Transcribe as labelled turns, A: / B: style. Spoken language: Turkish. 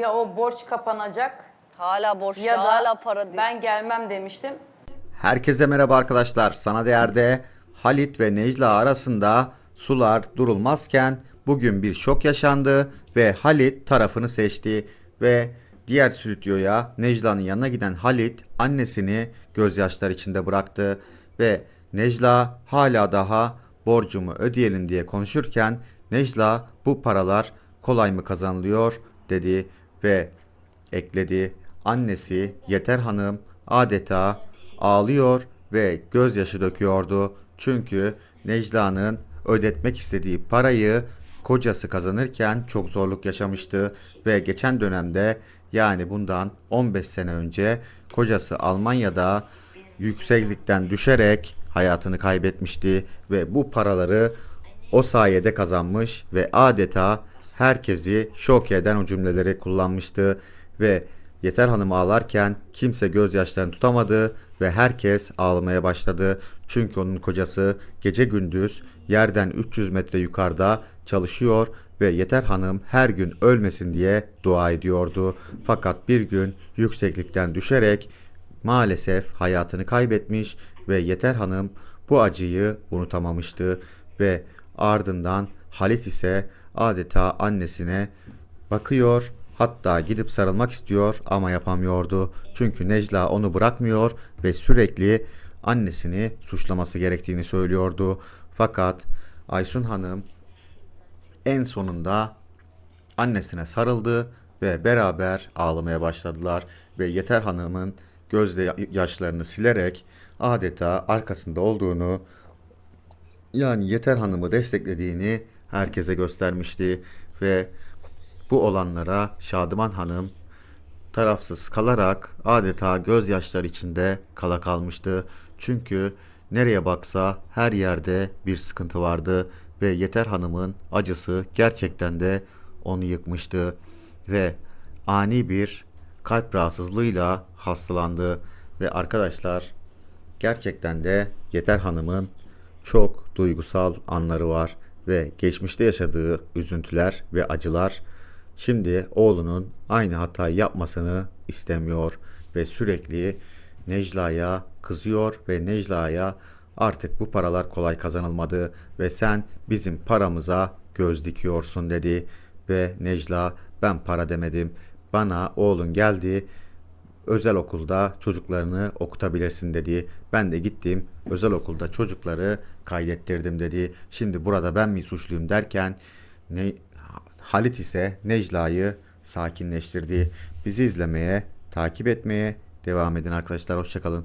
A: Ya o borç kapanacak
B: Hala borç,
A: ya da
B: hala para değil.
A: ben gelmem demiştim.
C: Herkese merhaba arkadaşlar. Sana Değer'de Halit ve Necla arasında sular durulmazken bugün bir şok yaşandı ve Halit tarafını seçti ve diğer stüdyoya Necla'nın yanına giden Halit annesini gözyaşlar içinde bıraktı ve Necla hala daha borcumu ödeyelim diye konuşurken Necla bu paralar kolay mı kazanılıyor dedi ve ekledi. Annesi Yeter Hanım adeta ağlıyor ve gözyaşı döküyordu. Çünkü Necla'nın ödetmek istediği parayı kocası kazanırken çok zorluk yaşamıştı ve geçen dönemde yani bundan 15 sene önce kocası Almanya'da yükseklikten düşerek hayatını kaybetmişti ve bu paraları o sayede kazanmış ve adeta herkesi şok eden o cümleleri kullanmıştı ve Yeter Hanım ağlarken kimse gözyaşlarını tutamadı ve herkes ağlamaya başladı. Çünkü onun kocası gece gündüz yerden 300 metre yukarıda çalışıyor ve Yeter Hanım her gün ölmesin diye dua ediyordu. Fakat bir gün yükseklikten düşerek maalesef hayatını kaybetmiş ve Yeter Hanım bu acıyı unutamamıştı ve ardından Halit ise adeta annesine bakıyor hatta gidip sarılmak istiyor ama yapamıyordu. Çünkü Necla onu bırakmıyor ve sürekli annesini suçlaması gerektiğini söylüyordu. Fakat Aysun Hanım en sonunda annesine sarıldı ve beraber ağlamaya başladılar ve Yeter Hanım'ın gözde yaşlarını silerek adeta arkasında olduğunu yani Yeter Hanım'ı desteklediğini herkese göstermişti ve bu olanlara Şadıman Hanım tarafsız kalarak adeta gözyaşları içinde kala kalmıştı. Çünkü nereye baksa her yerde bir sıkıntı vardı ve Yeter Hanım'ın acısı gerçekten de onu yıkmıştı ve ani bir kalp rahatsızlığıyla hastalandı ve arkadaşlar gerçekten de Yeter Hanım'ın çok duygusal anları var ve geçmişte yaşadığı üzüntüler ve acılar şimdi oğlunun aynı hatayı yapmasını istemiyor ve sürekli Necla'ya kızıyor ve Necla'ya artık bu paralar kolay kazanılmadı ve sen bizim paramıza göz dikiyorsun dedi ve Necla ben para demedim. Bana oğlun geldi özel okulda çocuklarını okutabilirsin dedi. Ben de gittim özel okulda çocukları kaydettirdim dedi. Şimdi burada ben mi suçluyum derken ne, Halit ise Necla'yı sakinleştirdi. Bizi izlemeye, takip etmeye devam edin arkadaşlar. Hoşçakalın.